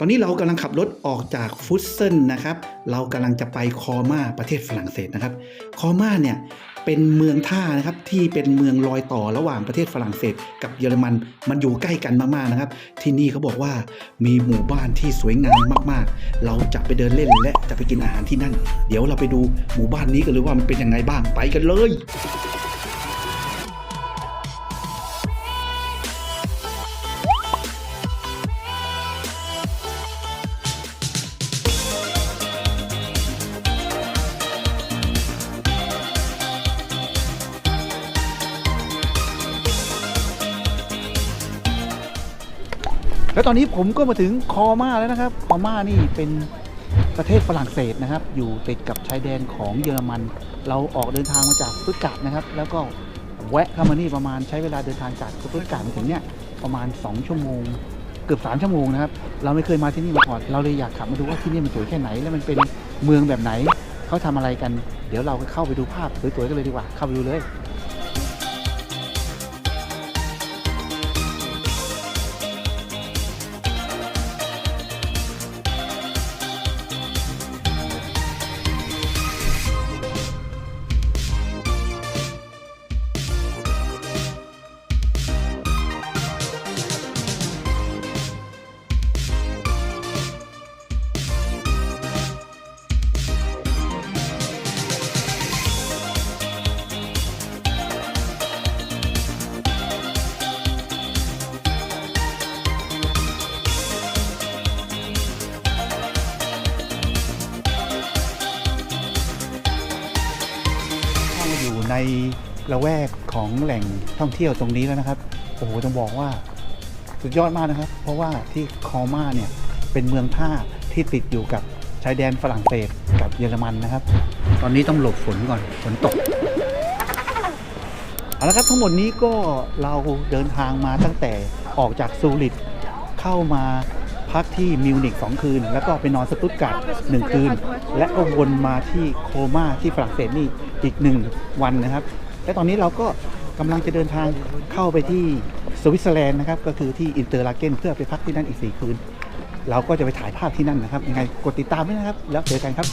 ตอนนี้เรากำลังขับรถออกจากฟุตเซนนะครับ เรากำลังจะไปคอมาประเทศฝรั่งเศสนะครับ คอมาเนี่ยเป็นเมืองท่านะครับที่เป็นเมืองรอยต่อระหว่างประเทศฝรั่งเศส กับเยอรมันมันอยู่ใกล้กันมากๆนะครับ ที่นี่เขาบอกว่ามีหมู่บ้านที่สวยงามมากๆ เราจะไปเดินเล่นและจะไปกินอาหารที่นั่น เดี๋ยวเราไปดูหมู่บ้านนี้กันเลยว่ามันเป็นยังไงบ้างไปกันเลย แล้วตอนนี้ผมก็มาถึงคอมาแล้วนะครับคอมานี่เป็นประเทศฝรั่งเศสนะครับ อยู่ติดกับชายแดนของเยอรมัน เราออกเดินทางมาจากฟุตการ์ดนะครับ แล้วก็แวะเข้ามานี่ประมาณใช้เวลาเดินทางจากฟุตการ์ดถึงเนี่ยประมาณ 2 ชั่วโมง เกือบ 3 ชั่วโมงนะครับ เราไม่เคยมาที่นี่มาก่อน เราเลยอยากขับมาดูว่าที่นี่มันสวยแค่ไหน และมันเป็นเมืองแบบไหน เขาทำอะไรกัน เดี๋ยวเราก็เข้าไปดูภาพสวยๆกันเลยดีกว่า เข้าไปดูเลย ในละแวกของแหล่งท่องเที่ยวตรงนี้แล้วนะครับ โอ้โหต้องบอกว่าสุดยอดมากนะครับ เพราะว่าที่คอมาเนี่ยเป็นเมืองท่าที่ติดอยู่กับชายแดนฝรั่งเศสกับเยอรมันนะครับ ตอนนี้ต้องหลบฝนก่อนฝนตกเอาละครับทั้งหมดนี้ก็เราเดินทางมาตั้งแต่ออกจากซูริตเข้ามาพักที่มิวนิก2คืน แล้วก็ไปนอนสตุตการ์ดหนึ่งคืน และก็วนมาที่โคมาที่ฝรั่งเศสนี่ อีกหนึ่งวันนะครับ และตอนนี้เราก็กำลังจะเดินทางเข้าไปที่สวิตเซอร์แลนด์นะครับ ก็คือที่อินเตอร์ลาเกนเพื่อไปพักที่นั่นอีก 4 คืน เราก็จะไปถ่ายภาพที่นั่นนะครับยังไงกดติดตามด้วยนะครับ แล้วเจอกันครับ